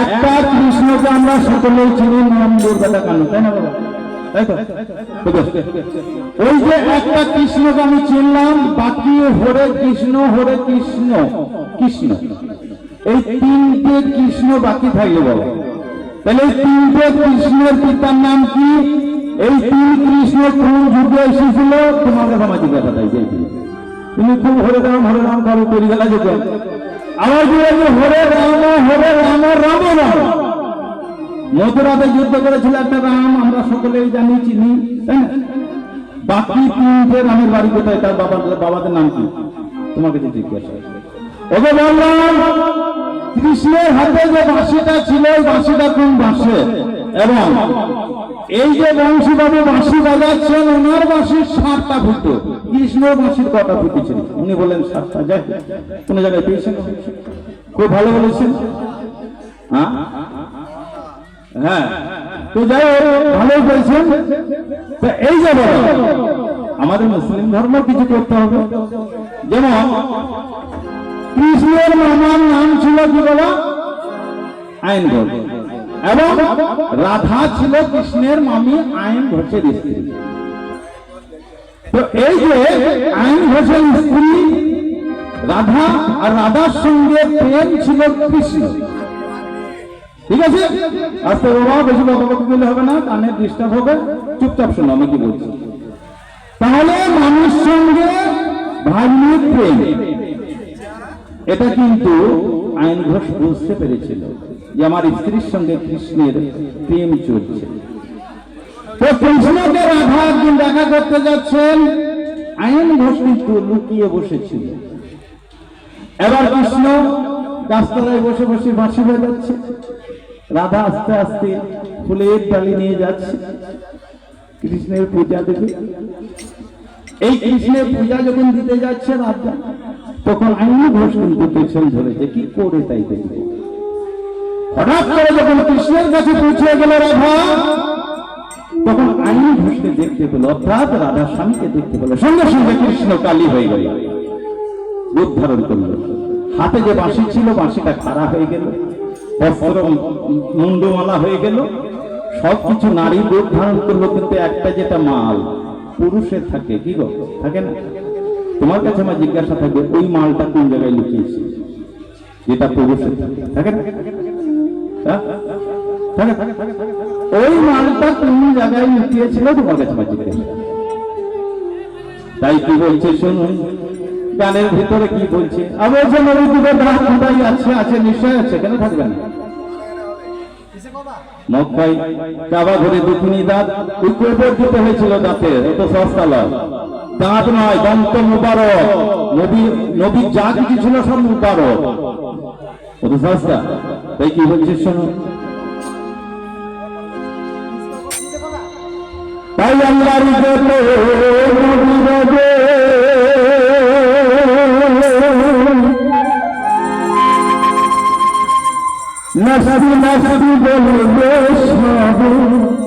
একটা কৃষ্ণকে আমরা সকলেই চিনি, নাম দুর্গাটা কানু তাই না? ওই যে একটা কৃষ্ণকে আমি চিনলাম, বাকি হরে কৃষ্ণ হরে কৃষ্ণ কৃষ্ণ। এই তিনটে কৃষ্ণ বাকি থাকলে বাবা। তাহলে এই তিনটে কৃষ্ণের পিতার নাম কি? এই তিন কৃষ্ণ কোন যুগে এসেছিল? তোমার কথা তাই তুমি খুব হরে রাম হরে রাম করো করি গেলা যেত। আবার বলছে হরে রাম হরে রাম রাম রাম। মথুরাতে যুদ্ধ করেছিল একটা রাম, আমরা সকলেই জানি, চিনি না বাকি তিনটে রামের বাড়ি কোথায়? তার বাবার বাবাদের নাম কি? তোমাকে যে জিজ্ঞাসা ওকে বললাম কৃষ্ণের হাতে যে বাঁশিটা ছিল, ওই কোন বাঁশে? এবং এই যে বংশীবাবু বাঁশি বাজাচ্ছেন, ওনার বাঁশির সাতটা ফুটো। কৃষ্ণর বাঁশির কথা ফুটেছিল উনি বলেন সাতটা যাই কোন জায়গায় পেয়েছেন? খুব ভালো বলেছেন। হ্যাঁ? হ্যাঁ। তো যাই ভালোই বলছেন তো এই যে বলো আমাদের মুসলিম ধর্ম কিছু করতে হবে। যেমন, কৃষ্ণের মামার নাম ছিল কি বাবা আইন ঘোষ এবং রাধা ছিল কৃষ্ণের মামি আইন ঘোষের স্ত্রী। তো এই যে আইন ঘোষের স্ত্রী, রাধা আর রাধার সঙ্গে প্রেম ছিল কৃষ্ণ। ঠিক আছে? আস্তে বাবা, বেশি বকাবকি করলে হবে না, কানে ডিস্টার্ব হবে। চুপচাপ শোনো, আমি কি বলছি? তাহলে মানুষ সঙ্গে ভাগ্নিক প্রেম। এটা কিন্তু আইন ঘোষ বুঝতে পেরেছিল। যে আমার স্ত্রীর সঙ্গে কৃষ্ণের প্রেম চলছে। তো কৃষ্ণকে রাধা একদিন দেখা করতে যাচ্ছেন। আইন ঘোষ কিন্তু লুকিয়ে বসেছিল। এবার কৃষ্ণ গাছতলায় বসে বসে বাঁশি বাজাচ্ছে। রাধা আস্তে আস্তে ফুলের ডালি নিয়ে যাচ্ছে। কৃষ্ণের পূজা দেবে এই কৃষ্ণের পূজা যখন দিতে যাচ্ছে রাধা, তখন আইনি ঘোষ কিন্তু পেছন ধরেছে, কি করে তাই দেখবে? হঠাৎ করে যখন কৃষ্ণের কাছে পৌঁছে গেল রাধা, তখন আইনি ঘোষকে দেখতে পেল, অর্থাৎ রাধা স্বামীকে দেখতে পেল। সঙ্গে সঙ্গে কৃষ্ণ কালী হয়ে গেল। রূপ ধারণ করল। হাতে যে বাঁশি ছিল, বাঁশিটা খারাপ হয়ে গেল। বস্ত্র, মুন্ডমালা হয়ে গেল। সবকিছু নারী রূপ ধারণ করল, কিন্তু একটা যেটা মাল, পুরুষের থাকে। কি গো? থাকে না? তোমার কাছে আমার জিজ্ঞাসা থাকবে, ওই মালটা কোন জায়গায় লুকিয়েছে? যেটা পুরুষের থাকে। থাকে না? ওই মালটা জায়গায় লুকিয়েছিল তোমার কাছে তাই কি বলছে শুনুন গানের ভিতরে কি বলছে? দাঁত কোথায় আছে আছে, নিশ্চয় আছে, কেন থাকবে না? কাবা ঘরে দাঁত হয়েছিল দাঁতের এত সস্তা লয়। দাঁত নয়, দন্ত মুবারক। নবী নবী যা কিছু ছিল সব মুবারক। কত সস্তা তাই কি বলছে শোনো? তাই আমার যত নবী নাসি নাসি বলবে সব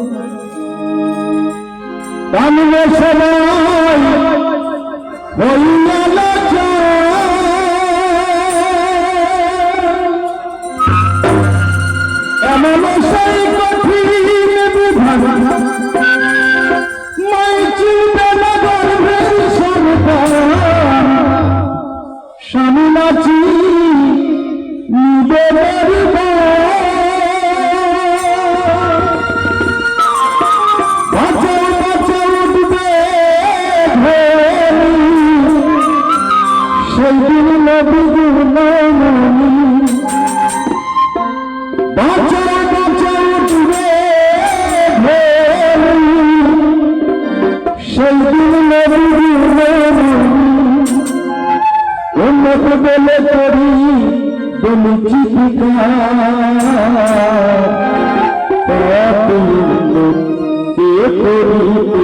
করি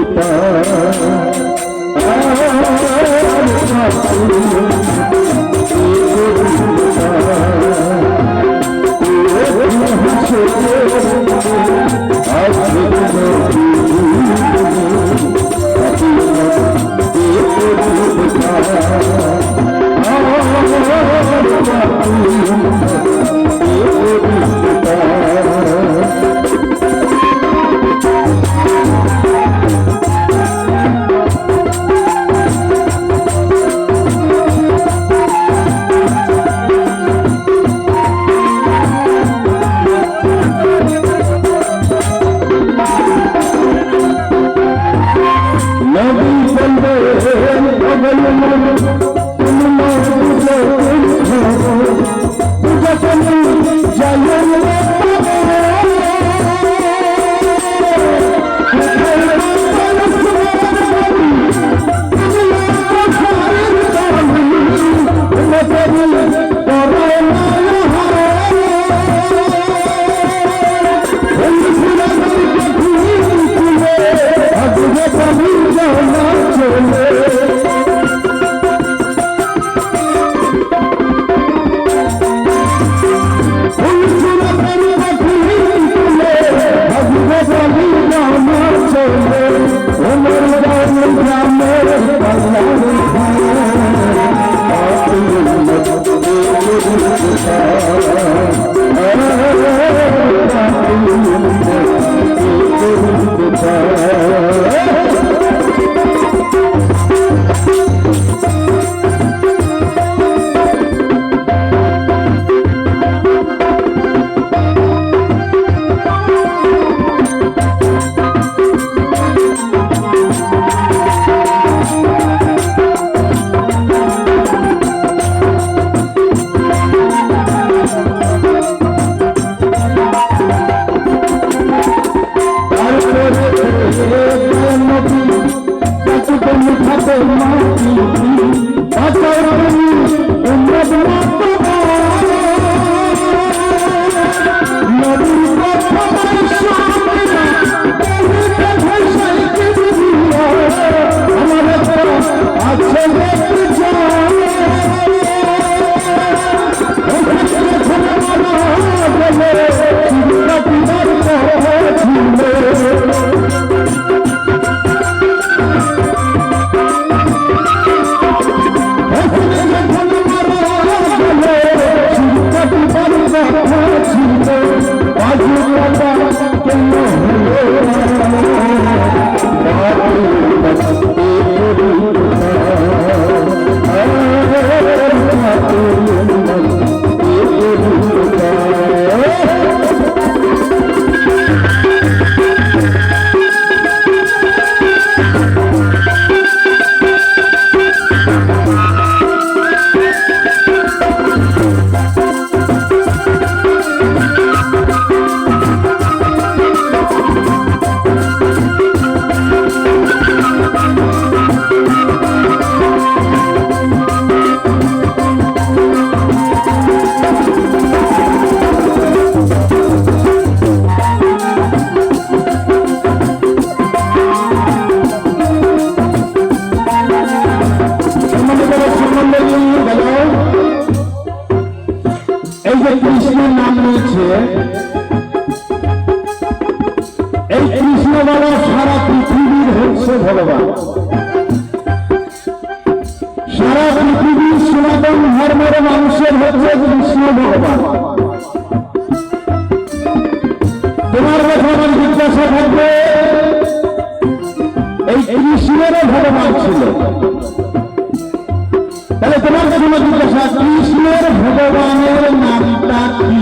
তাহলে তোমার কাছে আমার জিজ্ঞাসা, কৃষ্ণের ভগবানের নামটা কি?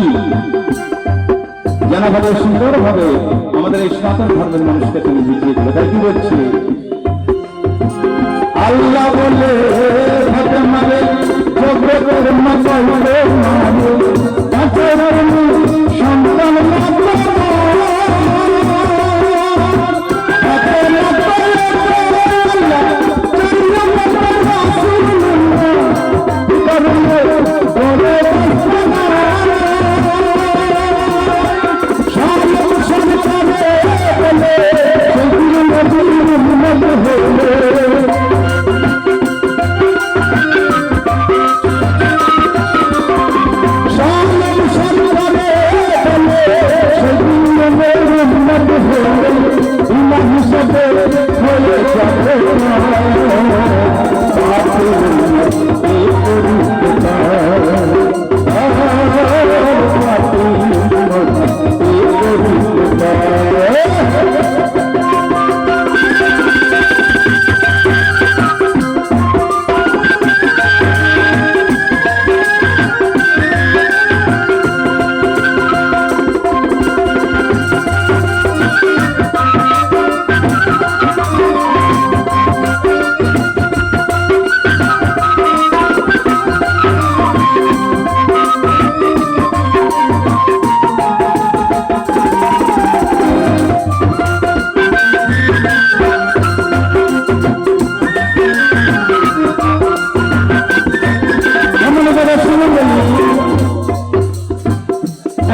জানা ভাবে সুন্দর ভাবে আমাদের এই সনাতন ধর্মের মানুষকে তুমি বুঝিয়ে দিলে। তাই কি বলছি? আল্লাহ বলে মানে। জগতের মতো হলে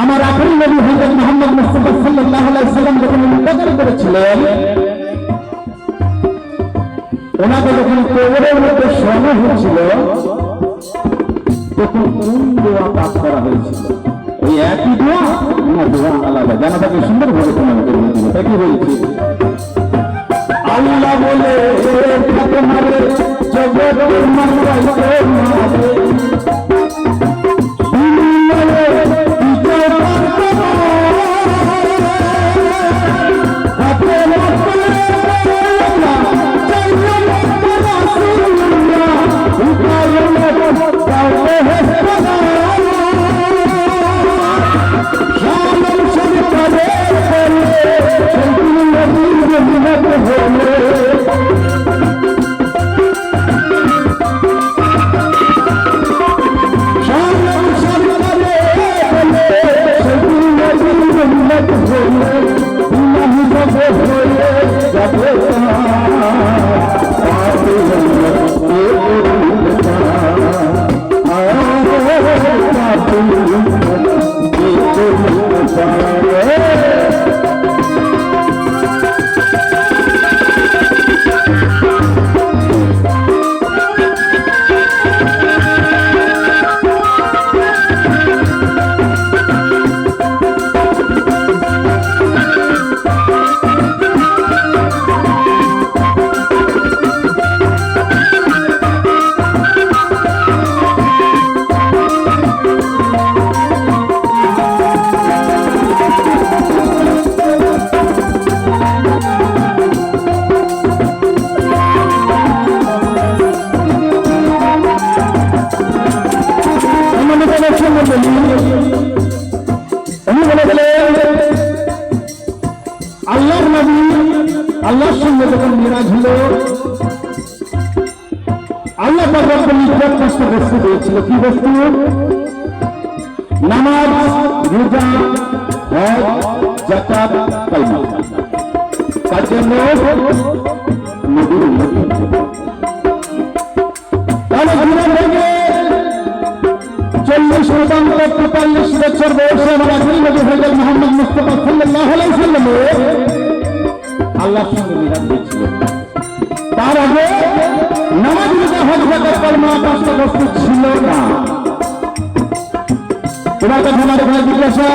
আমার আখেরি নবী হযরত মুহাম্মদ মুস্তাফা সাল্লাল্লাহু আলাইহি সাল্লাম যখন ইন্তেকাল করেছিলেন, ওনাকে যখন কবরের মধ্যে শোয়ানো হচ্ছিল তখন কোন দোয়া পাঠ করা হয়েছিল? ওই একই দোয়া? না দোয়া আলাদা। জানা থাকে সুন্দরভাবে তোমাকে বলে দিব তাই কি বলছি আল্লাহ বলে জগতের মানবাইতে মারে আল্লাহর সঙ্গে যখন মিরাজ হলো, আল্লাহ কষ্ট বস্তু দিয়েছিল। কি বস্তু? নামাজ, রোজা, হজ জাকাত কালমা। তার জন্য চল্লিশ বছর বয়সে আমার আখেরি নবী হজরত মোহাম্মদ মুস্তফা সাল্লামে আল্লাহর সঙ্গে মিলাদ দিয়েছিল তার আগে নামাজ রোজা হজ জাকাত কালমা পাঁচটা বস্তু ছিল না। তোমার কাছে আমার এখানে জিজ্ঞাসা,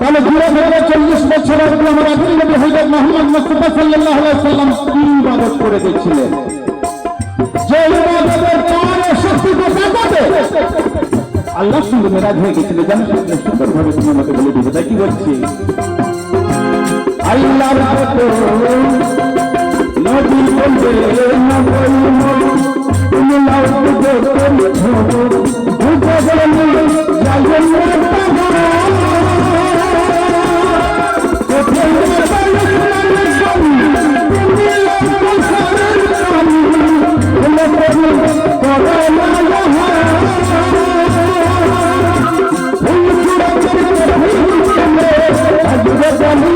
তাহলে ঘুরে ঘুরে চল্লিশ বছর আগে আমার আখেরি নবী হজরত মোহাম্মদ মুস্তফা সাল্লাল্লাহু আলাইহি সাল্লাম কি ইবাদত করে যে ইবাদতের শক্তি কোথা মেরাজ হয়ে গেছিল, জানো সুন্দরভাবে তুমি আমাকে বলে দিবে, তাই কি বলছি আল্লাহর মতো নদী বলবে না বলব তুমি নাও পুজো করে ধরো পুজো করে নিলে যাইবেন Oh, जगनी